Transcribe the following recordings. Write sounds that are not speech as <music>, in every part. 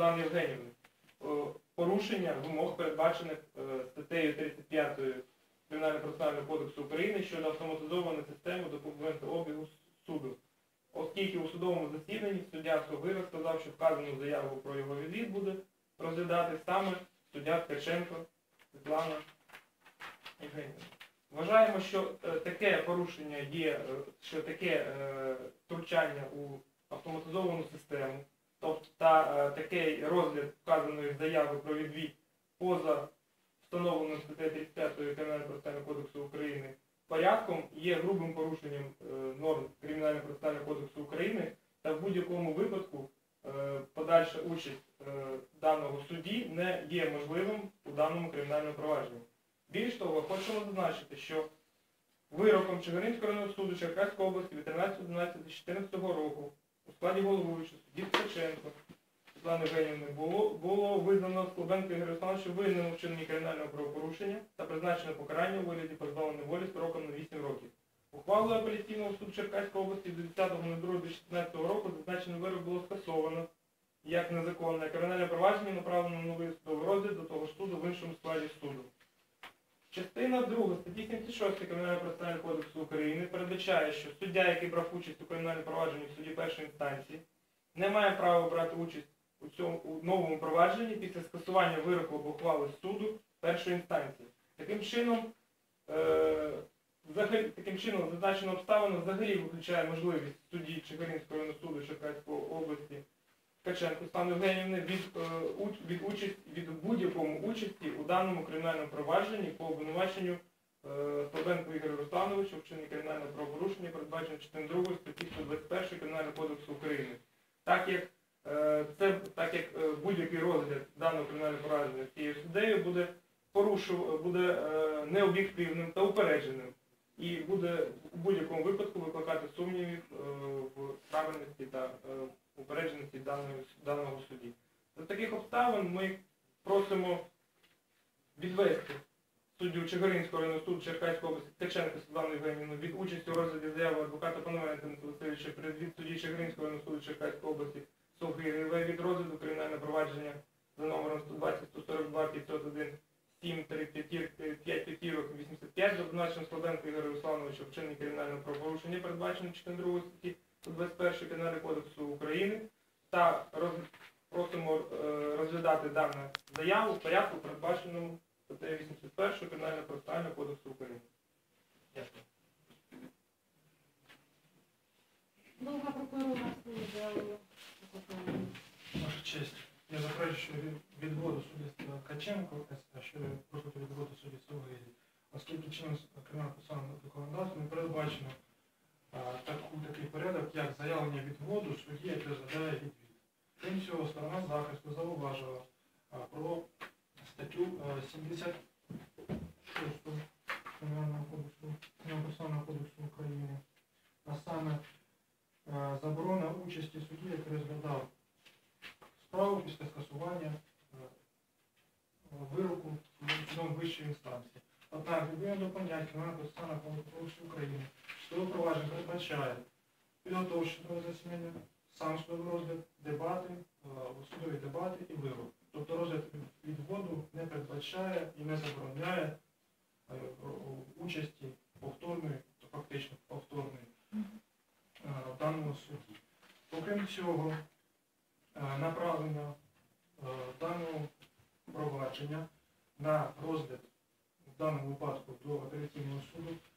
Світлани Євгенівни. Порушення вимог, передбачених е, статтею 35 Кримінально-процесуального кодексу України щодо автоматизованої системи документообігу суду. Оскільки у судовому засіданні суддя Согира сказав, що вказану заяву про його відвід буде розглядати саме суддя Ткаченко Світлана Євгенівна. Вважаємо, що е, таке порушення є, е, що таке втручання у автоматизовану систему, тобто та е, такий розгляд вказаної заяви про відвід поза встановленим статтею 35 Кримінального процесуального кодексу України порядком є грубим порушенням е, норм Кримінального процесуального кодексу України та в будь-якому випадку е, подальша участь даного судді не є можливим у даному кримінальному провадженні. Більш того, хочемо зазначити, що вироком Чигиринського районного суду Черкаської області від 13.11.2014 року у складі головуючого судді Ткаченко Світлани Євгенівни було, було визнано Слобенко Ігоря Олександровича винним у вчиненні кримінального правопорушення та призначено покарання у вигляді позбавлення волі строком на 8 років. Ухвалою апеляційного суду Черкаської області від 10.02.2016 року зазначений вирок було скасовано як незаконне кримінальне провадження направлено на новий судовий розгляд до того ж суду в іншому складі суду. Частина 2 статті 76 Кримінального процесуального кодексу України передбачає, що суддя, який брав участь у кримінальному провадженні в суді першої інстанції, не має права брати участь у цьому у новому провадженні після скасування вироку або ухвали суду першої інстанції. Таким чином, е, взагалі, таким чином зазначена обставина взагалі виключає можливість судді Чигиринського суду Черкаської області Ткаченко Стану Євгенівни від, е, від, участь, від будь-якому участі у даному кримінальному провадженні по обвинуваченню е, Слабенко Ігоря Руслановича в вчиненні кримінального правопорушення, передбачено частиною 2 статті 121 Кримінального кодексу України. Так як е, це так як будь-який розгляд даного кримінального провадження цією суддею буде порушив, буде необ'єктивним та упередженим і буде у будь-якому випадку викликати сумнівів в правильності та упередженості даної, даного судді. За таких обставин ми просимо відвести суддю Чигиринського районного суду Черкаської області Ткаченко Світлану Євгенівну від участі у розгляді заяви адвоката Пановенка Васильовича перед від судді Чигиринського районного суду Черкаської області Совгирєва від розгляду кримінального провадження за номером 120 142 501 7 5 п'ятірок 85 за обвинуваченням Складенко Ігоря Руслановича в вчиненні кримінального правопорушення, передбачено 4 статті 121 Кримінального кодексу України та роз... просимо е, розглядати дану заяву в порядку, передбаченому статтею 81 Кримінального процесуального кодексу України. Дякую. Довга прокурора заяву. Ваша честь, я заперечую від- відводу судді Ткаченко СА щодо проти відводу судді Совгирі, оскільки чином кримінального процесуального законодавства не передбачено а, таку, такий порядок, як заявлення відводу судді, розглядає відвід. Крім цього, сторона захисту зауважила про статтю 76 Кримінального кодексу, України, а саме а, заборона участі судді, який розглядав справу після скасування е, вироку судом вищої інстанції. Однак, відповідно до понять Кримінального кодексу України, судове провадження передбачає підготовче до засідання, сам судовий розгляд, дебати, е, судові дебати і вирок. Тобто розгляд відводу не передбачає і не забороняє е, участі повторної, фактично повторної е, в даному суді. Окрім цього, е, направлення е, даного провадження на розгляд в даному випадку до апеляційного суду е,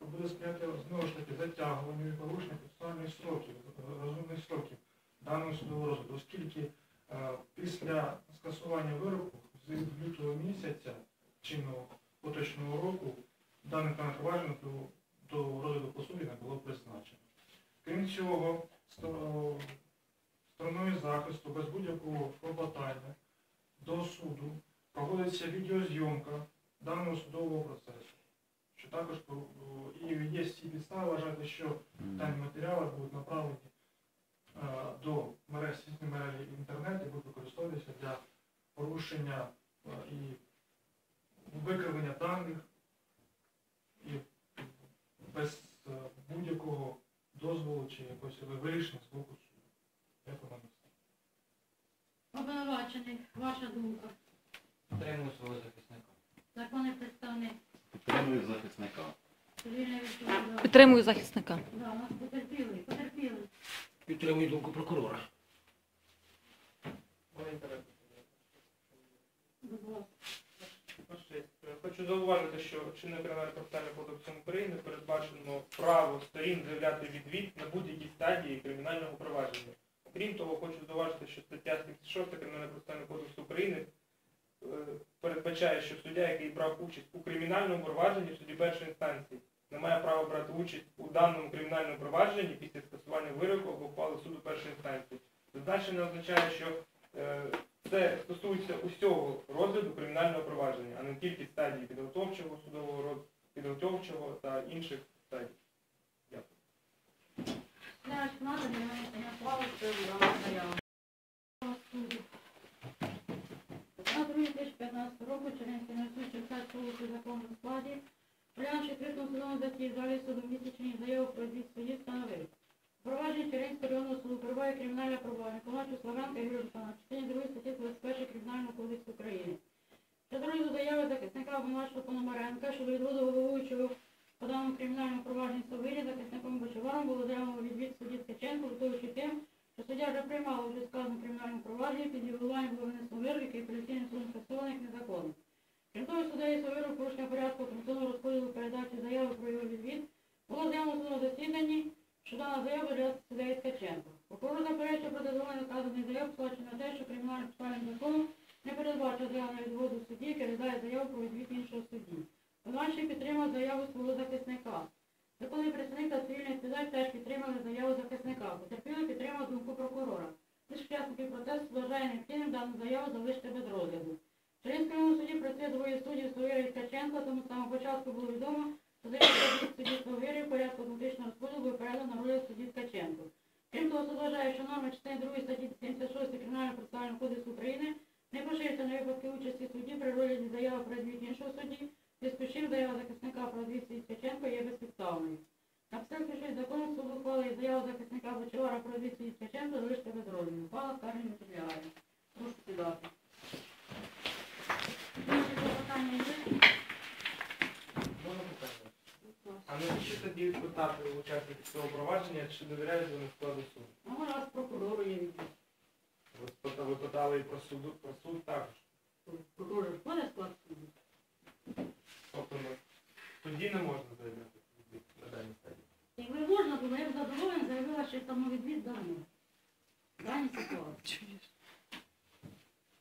буде сприяти знову ж таки затягуванню і порушенню процесуальних сроків, розумних сроків даного судового розгляду, оскільки е, після скасування вироку з лютого місяця чинного поточного року дане провадження до, до розгляду по суді не було призначено. Крім цього, сто- стороною захисту без будь-якого клопотання до суду проводиться відеозйомка даного судового процесу. Що також пору- і є всі підстави вважати, що дані матеріали будуть направлені е, до мереж світної мережі інтернет і будуть використовуватися для порушення і викривлення даних і без е, будь-якого дозволу чи якогось вирішення з боку суду. Як воно Ви обвинувачений, ваша думка. Підтримую свого захисника. Законний представник, Підтримую захисника. цивільне відповідальність. Підтримую захисника. Да, у нас потерпіли, потерпіли. Підтримую думку прокурора. Вони інтересно. Будь ласка. Ваша честь, е, Зауважити, що чинним кримінальним процесуальним кодексом України передбачено право сторін заявляти відвід на будь-якій стадії кримінального провадження. Окрім того, хочу зауважити, що стаття 76 Кримінального процесуального кодексу України е, передбачає, що суддя, який брав участь у кримінальному провадженні в суді першої інстанції, не має права брати участь у даному кримінальному провадженні після скасування вироку або ухвали суду першої інстанції. Зазначене означає, що е, це стосується усього розгляду кримінального провадження, а не тільки стадії підготовчого судового розгляду, підготовчого та інших стадій. Дякую. Зараз надані винесення слави з дана заява. Суду. На 2015 року Чернівський суд Черкаської області в законному складі, глянувши відкритому судовому засіданні в залі суду місячні заяву про відвід судді встановив. Провадження Чернівського районного суду перебуває кримінальне провадження, виконавчу Славянка Юрія Руслана, частині 2 статті 21 Кримінального кодексу України. Щодо розгляду заяви захисника обвинуваченого Пономаренка щодо відводу головуючого по даному кримінальному провадженню Совирі захисником Бочеваром було заявлено відвід судді Ткаченко, готуючи тим, що суддя вже приймала вже сказаному кримінальному провадженні під головуванням голови Совиру, який апеляційним судом скасований незаконно. Крім того, суддею Совиру порушення порядку комісійного розподілу передачі заяви про його відвід було заявлено судовому засіданні, що дана заява для суддеї Ткаченко. Прокурор заперечує про дозволення наказаний заяв, посилаючи на те, що кримінальним процесуальним законом не передбачено заяву відводу судді, який розглядає заяву про відвід іншого судді. Виконавчий підтримав заяву свого захисника. Законний представник та цивільний відповідач теж підтримали заяву захисника. Потерпілий підтримав думку прокурора. Лиш учасників процесу вважає необхідним дану заяву залишити без розгляду. В Чернівському суді працює двоє суддів Совіра і Ткаченко, тому з самого початку було відомо, що заяву судді Совіри в порядку автоматичного розподілу буде передано на розгляд судді Ткаченко. Крім того, суд вважає, що норма частини 2 статті 76 Кримінального процесуального кодексу України не на випадки участі судді при розгляді заяви про відвід іншого судді, зв'язку з чим заява захисника про судді Ткаченко є безпідставною. На підставі щось закону суд ухвалив заяву захисника Бочевара про судді Ткаченко залишити без розгляду. Ухвала скарження не підлягає. Прошу сідати. А навіщо тоді питати учасників цього провадження, чи довіряють вони складу суду? Ну, раз прокурору є відвід. Ви Ви питали і про суд, про суд також. Прокурор входить в склад суду? Тобто ну, тоді не можна заявляти на даній стадії. Якби можна було, я б задоволена заявила, що самовідвід давно. В даній ситуації.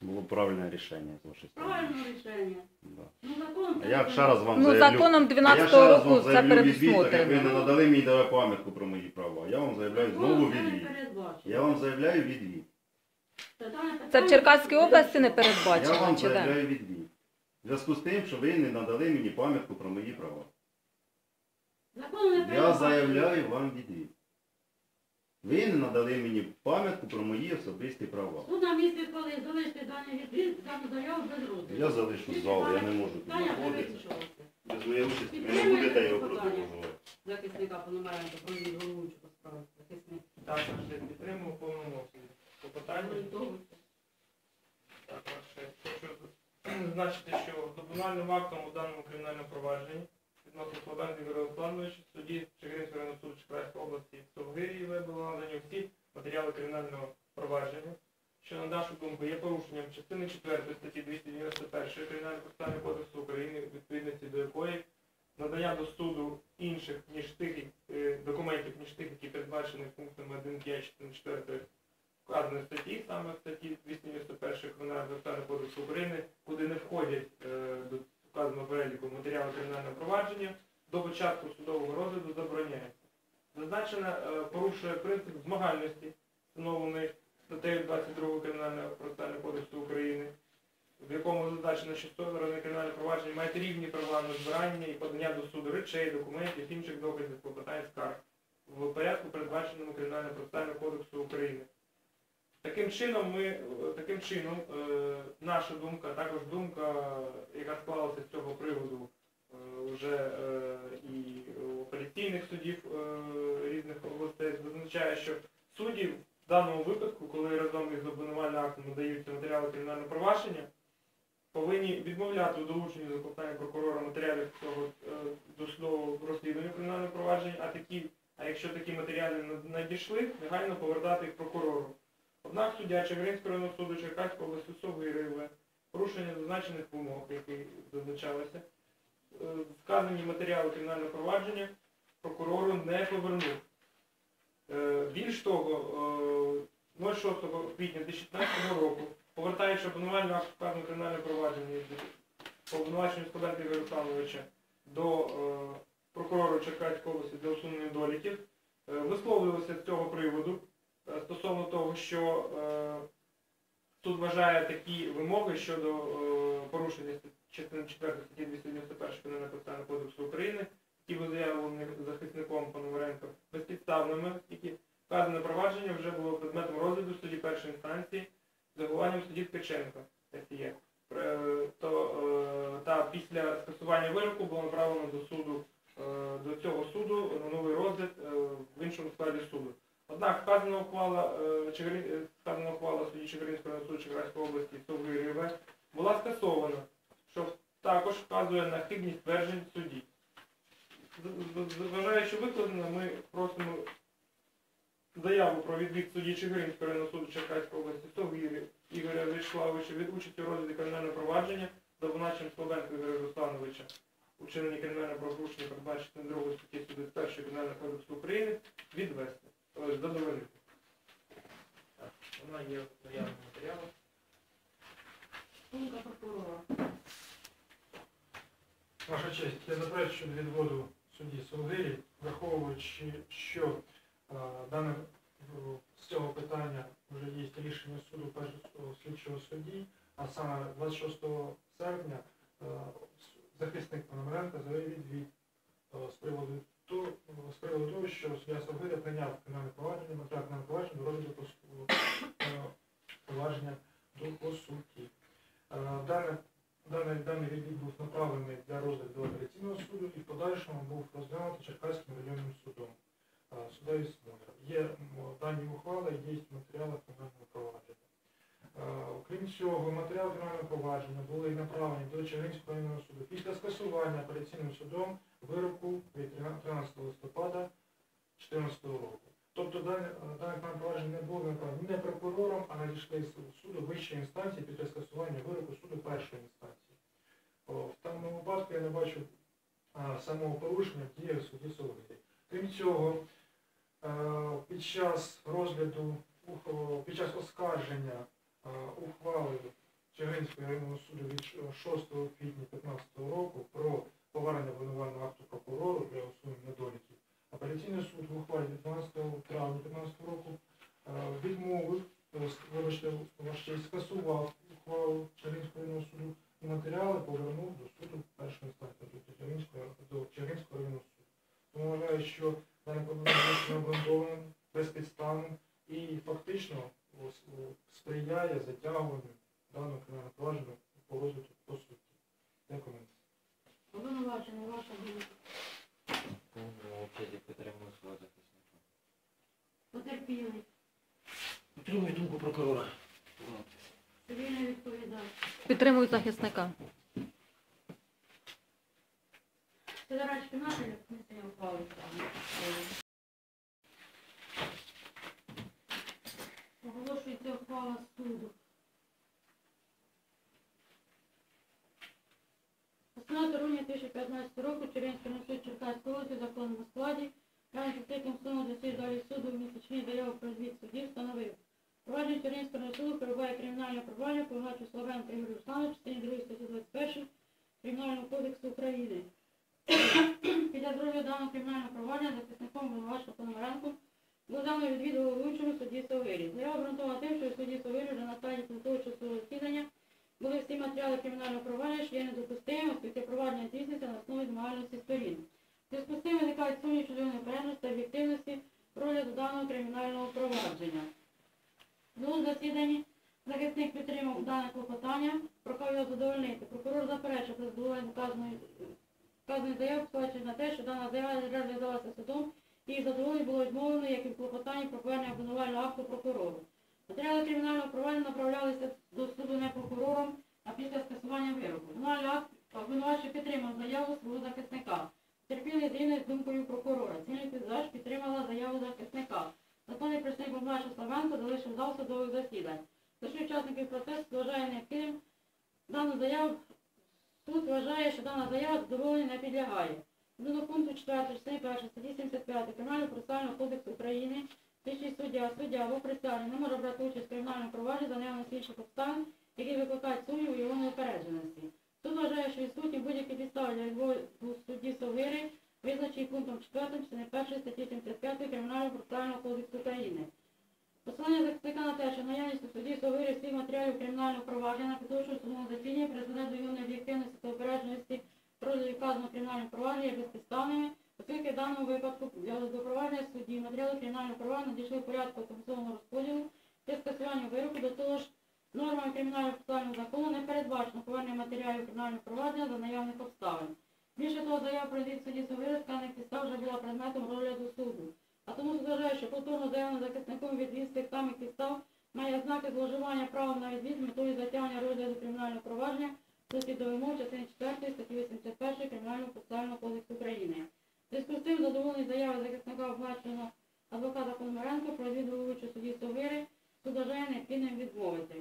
Було правильне рішення з вашої сторони. Правильне рішення. Да. Ну, закон... А я ще раз вам Ну, заявлю. законом я ще 12 раз року вам це заявлю відвід, так як ви не передусмотрено. надали мені пам'ятку про мої права. Я вам заявляю знову відвід. Я вам заявляю відвід. Це в Черкаській області не передбачено. Я вам чи де? заявляю відвід. В зв'язку з тим, що ви не надали мені пам'ятку про мої права. Я заявляю вам відвід. Ви не надали мені пам'ятку про мої особисті права. Суд на місці, коли залишити даний відвід, дану заяву без розгляду. Я залишу зал, я не можу тут Питання знаходитися. Без моєї участі ви не будете його продовжувати. Захисника Пономаренка, про її головуючого справи. Захисник. Також я підтримую в повному обсязі. Орієнтовується. Хочу зазначити, що з актом у даному кримінальному провадженні відносно Слобенка Ігоря Олександровича в суді Чигиринського районного суду Черкаської області в Совгирі надані всі матеріали кримінального провадження, що на нашу думку є порушенням частини 4 статті 291 Кримінального процесуального кодексу України, відповідності до якої надання до суду інших, ніж тих е, документів, ніж тих, які передбачені пунктами 1, 5, частини 4 вказаної статті, саме в статті 291 Кримінального процесуального кодексу України, куди не входять е, до вказаного переліку матеріали кримінального провадження, до початку судового розгляду забороняється. Зазначено е, порушує принцип змагальності, встановлений статтею 22 Кримінального процесуального кодексу України, в якому зазначено, що сторони кримінального провадження мають рівні права на збирання і подання до суду речей, документів, інших доказів, клопотань скарг в порядку, передбаченому Кримінальним процесуальним кодексу України. Таким чином, ми, таким чином, е, наша думка, також думка, яка склалася з цього приводу е, вже е, і у апеляційних судів різних областей, зазначає, що судді в даному випадку, коли разом із обвинувальним актом надаються матеріали кримінального провадження, повинні відмовляти у долученні до клопотання прокурора матеріалів цього досудового розслідування кримінального провадження, а такі, а якщо такі матеріали надійшли, негайно повертати їх прокурору. Однак суддя Чигиринського районного суду Черкаської області Совириве порушення зазначених вимог, які зазначалися, е, вказані матеріали кримінального провадження прокурору не повернув. Е, Більш того, е, 06 квітня 2015 року, повертаючи обвинувальний акт вказаного кримінального провадження по обвинуваченню Складенка Ігоря до е, прокурора Черкаської області для усунення недоліків, е, висловлювався з цього приводу е, стосовно того, що е, суд вважає такі вимоги щодо е, порушення частини 4 статті 291 Кримінального кодексу України, які були заявлені захисником Пономаренко, безпідставними, оскільки вказане провадження вже було предметом розгляду в суді першої інстанції з реагуванням судді Ткаченко. Е, То, е, та після скасування вироку було направлено до суду, е, до цього суду на новий розгляд е, в іншому складі суду. Однак вказана ухвала, е, е, вказана ухвала судді Чигиринського суду Чигиринської області Совгирєве була скасована, що також вказує на хибність тверджень судді. Зважаючи викладено, ми просимо заяву про відвід судді Чигиринського районного суду Черкаської області Совгірі Ігоря Вячеславовича від участі у розгляді кримінального провадження за обвинуваченням Слобенко Ігоря Руслановича у вчиненні кримінального правопорушення, передбачене 2 статті 121 Кримінального кодексу України, відвести, тобто задовольнити. Так, вона є в наявному матеріалах. Думка прокурора. Ваша честь, я заперечую відводу судді Солгирі, враховуючи, що е, дане з цього питання вже є рішення суду першого слідчого судді, а саме 26 серпня с- захисник Пономаренка заявив відвід е, з приводу то- з приводу того, що суддя Солгиря прийняв кримінальне провадження, матеріал кримінальне провадження до розгляду по су- е, провадження до по суті. Е, Дане Даний, даний відвід був направлений для розгляду до апеляційного суду і в подальшому був розглянутий Черкаським районним судом. Е, Судові смотр. Є м, дані ухвали, є матеріали кримінального провадження. Е, Окрім цього, матеріали кримінального провадження були направлені до Чернігівського районного суду після скасування апеляційним судом вироку від 13 листопада 2014 року. Тобто дане е, кримінальне провадження не було направлено не прокурором, а надійшли з суду вищої інстанції після скасування вироку суду першої інстанції. О, В даному випадку я не бачу а, самого порушення в діях судді Соловити. Крім цього, е, під час розгляду, під час оскарження е, ухвали Чигиринського районного суду від 6 квітня 2015 року про повернення обвинувального акту прокурору для усунення недоліків, апеляційний суд в ухвалі від 12 травня 2015 року е, відмовив, е, вибачте, скасував ухвалу Чигиринського районного суду і матеріали повернув до суду першої інстанції, тобто до Чигиринського районного суду. Тому вважаю, що дане проблема є необґрунтованим, безпідставним і фактично ос- о, сприяє затягуванню даного кримінального провадження по розгляду по суті. Дякую. Обвинувачений, ваша думка. Повному обсязі підтримую свого захисника. Потерпілий. Підтримую думку прокурора. Цивільний відповідач. Підтримую захисника. Федеральний кімнати для внесення ухвали. Оголошується ухвала суду. Основна грудня 2015 року Чернівський суд Черкаської області в законному складі раніше третім судом засідання далі суду в місячній про судів встановив. Провадження Чернівського суду перебуває кримінальне провадження по вигадку Славенка Ігорю Руслановичу, частині 2 статті 21 Кримінального кодексу України. <clears throat> Під час даного кримінального провадження захисником обвинувачення Пономаренко було дано відвід головуючому судді Савирі. Заява обґрунтована тим, що судді Савирі вже на стадії підготовчого судового засідання були всі матеріали кримінального провадження, що є недопустимим, оскільки провадження здійснюється на основі змагальності сторін. Зв'язку з цим виникають сумнів щодо неперервності та об'єктивності розгляду даного кримінального провадження. Ну, засіданні захисник підтримав дане клопотання, прохав його задовольнити. Прокурор заперечив про задоволення вказаної вказаної заяви, посилаючись на те, що дана заява розглядалася судом і задоволення було відмовлено, як і в клопотанні про повернення обвинувального акту прокурору. Матеріали кримінального провадження направлялися до суду не прокурором, а після скасування вироку. Обвинувачий підтримав заяву свого захисника. Терпіли згідно з думкою прокурора. Цільний підзач підтримала заяву захисника. Законний представник обвинувача Славенко залишив зал судових засідань. Лише учасників протесту вважає необхідним дану заяву. Суд вважає, що дана заява задоволенню не підлягає. До пункту 4 частини 1 статті 75 Кримінального процесуального кодексу України слідчий суддя, суддя або присяжний не може брати участь в кримінальному провадженні за наявності інших обставин, які викликають сумнів у його неупередженості. Суд вважає, що відсутні будь-які підстави для відводу судді Совири, визначені пунктом 4 частини 1 статті 75 Кримінального процесуального кодексу України. Посилання захисника на те, що наявність у суді Совири всіх матеріалів кримінального провадження на підозрюваного судового засідання призведе до його необ'єктивності та опередженості розгляду вказаного кримінального провадження є безпідставними, оскільки в даному випадку для допровадження судді матеріали кримінального провадження надійшли в порядку автоматизованого розподілу при скасуванні вироку, до того ж нормами кримінального процесуального закону не передбачено матеріалів кримінального провадження за наявних обставин. Більше того, заява про звіт судді Совири вказаних підстав вже була предметом розгляду суду. А тому вважає, що повторно заявлено захисником відвід тих самих підстав має ознаки зловживання правом на відвід метою затягнення розгляду кримінального провадження суті до вимог частини 4 статті 81 Кримінального процесуального кодексу України. В зв'язку з тим задоволені заяви захисника обвинуваченого адвоката Пономаренко про відвід головуючого судді Совири суд вважає необхідним відмовити.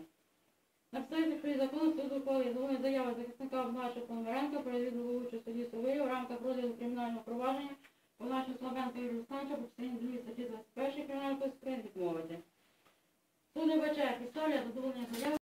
На підставі закону суд ухвалив задоволені заяви захисника обвинуваченого Пономаренка про відвід головуючого судді Совири в рамках розгляду кримінального провадження Повначе Славенко Юрій Руслановича по частині 2 статті 21 Кримінального кодексу відмовити. Суд не вбачає підставля задоволення заяви